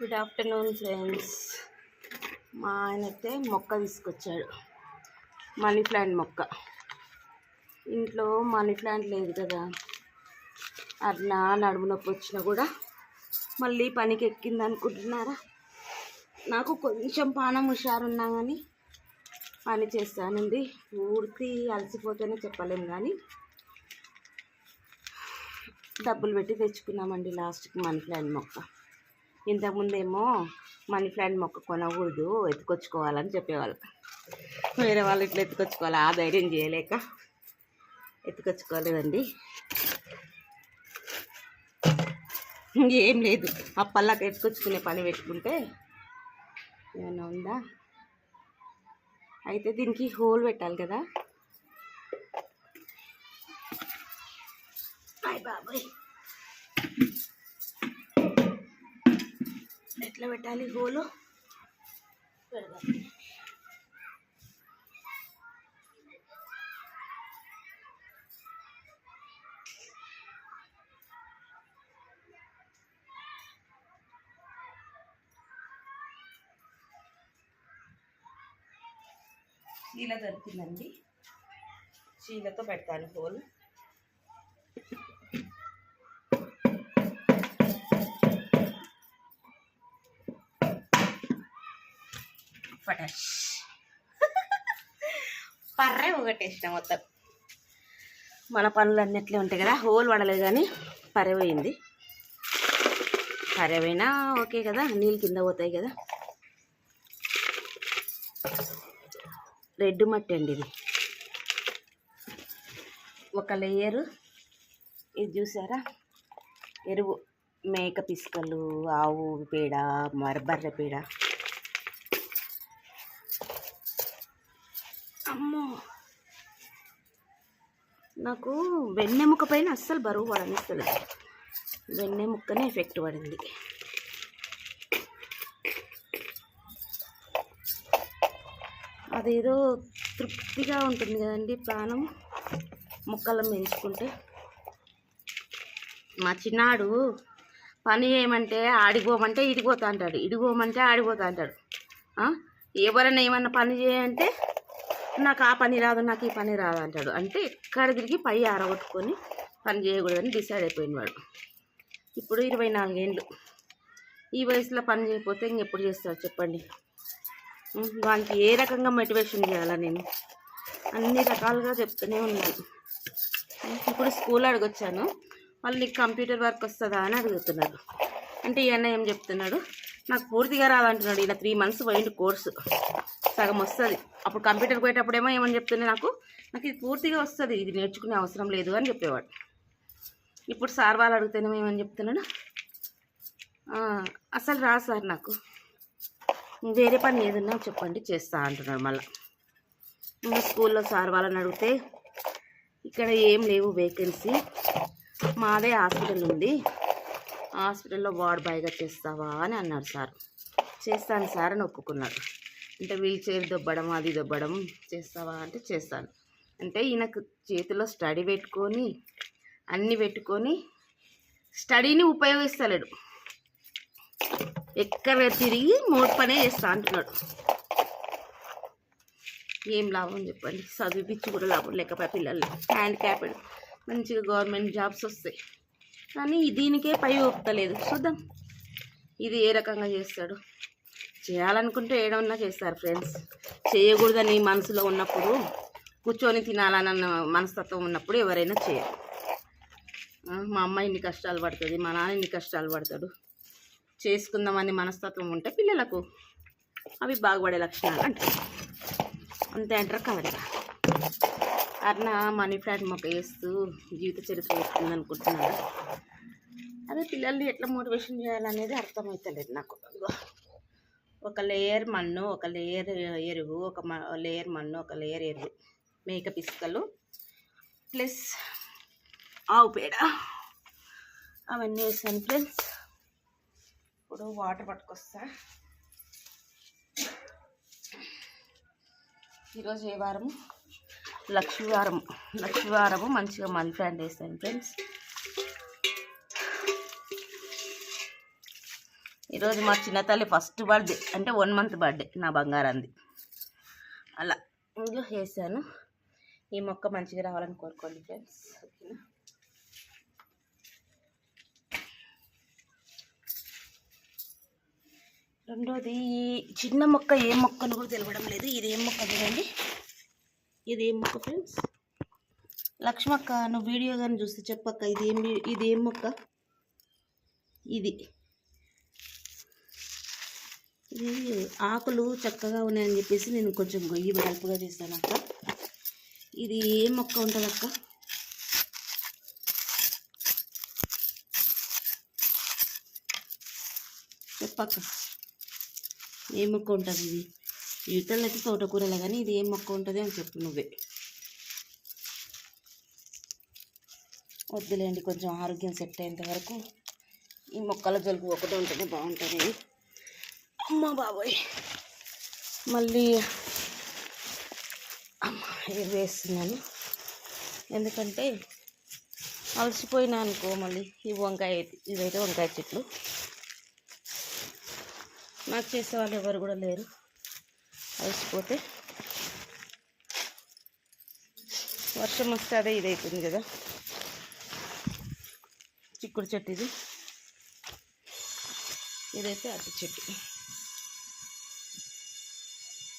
Good afternoon friends మా ఆయన అయితే మొక్క తీసుకొచ్చాడు. మనీ ప్లాంట్ మొక్క. ఇంట్లో మనీ ప్లాంట్ లేదు కదా. అట్లా నడుము నొప్పి వచ్చినా కూడా మళ్ళీ పనికి ఎక్కింది అనుకుంటున్నారా? నాకు కొంచెం పానం హుషారున్నా కానీ పని చేస్తానండి పూర్తి అలసిపోతేనే చెప్పలేము కానీ డబ్బులు పెట్టి తెచ్చుకున్నామండి లాస్ట్కి మనీ ప్లాంట్ మొక్క. ఇంతకుముందేమో మనీ ప్లాంట్ మొక్క కొనకూడదు ఎత్తుకొచ్చుకోవాలని చెప్పేవాళ్ళు. వేరే వాళ్ళు ఇట్లా ఎత్తుకొచ్చుకోవాలి? ఆ ధైర్యం చేయలేక ఎత్తుకొచ్చుకోలేదండి. ఏం లేదు. అప్పల్లాక ఎత్తుకొచ్చుకునే పని పెట్టుకుంటే ఏమైనా ఉందా? అయితే దీనికి హోల్ పెట్టాలి కదా. హాయ్ బాబాయ్. ఎట్లా పెట్టాలి హోలు పెడదాం చీల దొరికిందండి. చీలతో పెడతాను హోల్ పటాష్ పర్రే ఒకటేసిన మొత్తం. మన పనులు అన్నిట్లే ఉంటాయి కదా హోల్ పడలేదు కానీ పరవైంది పరవైనా ఓకే కదా నీళ్ళు కింద పోతాయి కదా. రెడ్ మట్టి అండి ఇది. ఒక లేయరు. ఇది చూసారా? ఎరువు. మేక పిసుకలు ఆవు పేడ మరబర్రె పేడ. నాకు వెన్నెముక పైన అస్సలు బరువు పడనిస్తుంది వెన్నెముక్కనే ఎఫెక్ట్ పడింది. అదేదో తృప్తిగా ఉంటుంది కదండి ప్రాణం ముక్కలను పెంచుకుంటే. మా చిన్నాడు పని చేయమంటే ఆడిపోమంటే ఇడిపోతా అంటాడు. ఇడిపోమంటే ఆడిపోతా అంటాడు. ఎవరైనా ఏమన్నా పని చేయంటే నాకు ఆ పని రాదు నాకు ఈ పని రాదు అంటాడు. అంటే ఎక్కడ తిరిగి పై ఆరగొట్టుకొని పని చేయకూడదని డిసైడ్ అయిపోయిన వాడు. ఇప్పుడు ఇరవై నాలుగేళ్ళు ఈ వయసులో పని చేయకపోతే ఇంకెప్పుడు చేస్తారు చెప్పండి? వానికి ఏ రకంగా మోటివేషన్ చేయాలా నేను? అన్ని రకాలుగా చెప్తూనే ఉన్నాను. ఇప్పుడు స్కూల్ అడగొచ్చాను. వాళ్ళు నీకు కంప్యూటర్ వర్క్ వస్తుందా అని అడుగుతున్నారు. అంటే ఈయన ఏం చెప్తున్నాడు? నాకు పూర్తిగా రాదంటున్నాడు. ఇలా త్రీ మంత్స్ పోయింది కోర్సు సగం వస్తుంది. అప్పుడు కంప్యూటర్ పోయేటప్పుడేమో ఏమని చెప్తుండే నాకు నాకు ఇది పూర్తిగా వస్తుంది ఇది నేర్చుకునే అవసరం లేదు అని చెప్పేవాడు. ఇప్పుడు సార్ వాళ్ళు అడుగుతానేమో ఏమని చెప్తున్నాడు అసలు రా సార్ నాకు. వేరే పని ఏదన్నా చెప్పండి చేస్తా అంటున్నాడు మళ్ళీ. ఇంకా స్కూల్లో సార్ వాళ్ళని అడిగితే ఇక్కడ ఏం లేవు వేకెన్సీ మాదే హాస్పిటల్ ఉంది హాస్పిటల్లో వార్డ్ బాయ్గా చేస్తావా అని అన్నాడు సార్. చేస్తాను సార్ అని ఒప్పుకున్నాడు. అంటే వీల్ చైర్ దొబ్బడం అది దొబ్బడం చేస్తావా అంటే చేస్తాను. అంటే ఈయనకు చేతిలో స్టడీ పెట్టుకొని అన్నీ పెట్టుకొని స్టడీని ఉపయోగిస్తలేడు. ఎక్కడ తిరిగి మోట్ పనే చేస్తా అంటున్నాడు. ఏం లాభం చెప్పండి? చదివిపించి కూడా లాభం లేకపోతే పిల్లలు. హ్యాండ్ క్యాప్డ్ మంచిగా గవర్నమెంట్ జాబ్స్ వస్తాయి. కానీ దీనికే పై ఒప్పుతలేదు చూద్దాం. ఇది ఏ రకంగా చేస్తాడు? చేయాలనుకుంటే ఏడన్నా చేస్తారు ఫ్రెండ్స్. చేయకూడదని మనసులో ఉన్నప్పుడు కూర్చొని తినాలన్న మనస్తత్వం ఉన్నప్పుడు ఎవరైనా చేయరు. మా అమ్మ ఇన్ని కష్టాలు పడుతుంది మా నాన్న ఇన్ని కష్టాలు పడతాడు. చేసుకుందామని మనస్తత్వం ఉంటే పిల్లలకు అవి బాగుపడే లక్షణాలు అంటారు. అంతే అంటారు కదా అర్ణ మనీ ప్లాంట్ మొక్క వేస్తూ జీవిత చరిత్ర వేస్తుంది అనుకుంటున్నాను అదే పిల్లల్ని ఎట్లా మోటివేషన్ చేయాలనేది అర్థమవుతలేదు నాకు. ఒక లేయర్ మన్ను ఒక లేయర్ ఎరువు ఒక మ- లేయర్ మన్ను ఒక లేయర్ ఎరువు. మేక పిసుకలు ప్లస్ ఆవు పేడ. అవన్నీ వేసాను ఫ్రెండ్స్. ఇప్పుడు వాటర్ పట్టుకొస్తా. ఈరోజు ఏ వారము? లక్ష్మీవారం. లక్ష్మీవారము మంచిగా మన్ ప్లాంట్ వేసాను ఫ్రెండ్స్. ఈరోజు మా చిన్న తల్లి ఫస్ట్ బర్త్డే అంటే వన్ మంత్ బర్త్డే నా బంగారంది. అలా ఇందులో వేసాను. ఈ మొక్క మంచిగా రావాలని కోరుకోండి ఫ్రెండ్స్. ఓకేనా? రెండోది ఈ చిన్న మొక్క ఏ మొక్కను కూడా తెలవడం లేదు. ఇది ఏం మొక్క చూడండి. ఇది ఏం మొక్క ఫ్రెండ్స్? లక్ష్మక్క నువ్వు వీడియో కానీ చూస్తే చెప్పక్క ఇది ఏం ఇది ఏం మొక్క? ఇది. ఇది ఆకులు చక్కగా ఉన్నాయని చెప్పేసి నేను కొంచెం గొయ్యి వెడల్పుగా చేస్తాను అక్క. ఇది ఏ మొక్క ఉంటుంది అక్క? చెప్పక్క. ఏ మొక్క ఉంటుంది ఇది? ఇతరులు తోటకూరలే కానీ ఇది ఏ మొక్క ఉంటుంది అని చెప్పు నువ్వే. వద్దులేండి కొంచెం ఆరోగ్యం సెట్ అయ్యేంత వరకు ఈ మొక్కల జలుబు ఒకటే ఉంటేనే బాగుంటుంది. అమ్మ బాబోయ్. మళ్ళీ అమ్మ ఇది వేస్తున్నాను? ఎందుకంటే అలసిపోయినా అనుకో మళ్ళీ ఈ వంకాయ ఇదైతే వంకాయ చెట్లు. నాకు చేసే వాళ్ళు ఎవరు కూడా లేరు. అలసిపోతే వర్షం వస్తే అదే ఇది అవుతుంది కదా. చిక్కుడు చెట్టు ఇది. ఇదైతే అరటి చెట్టు.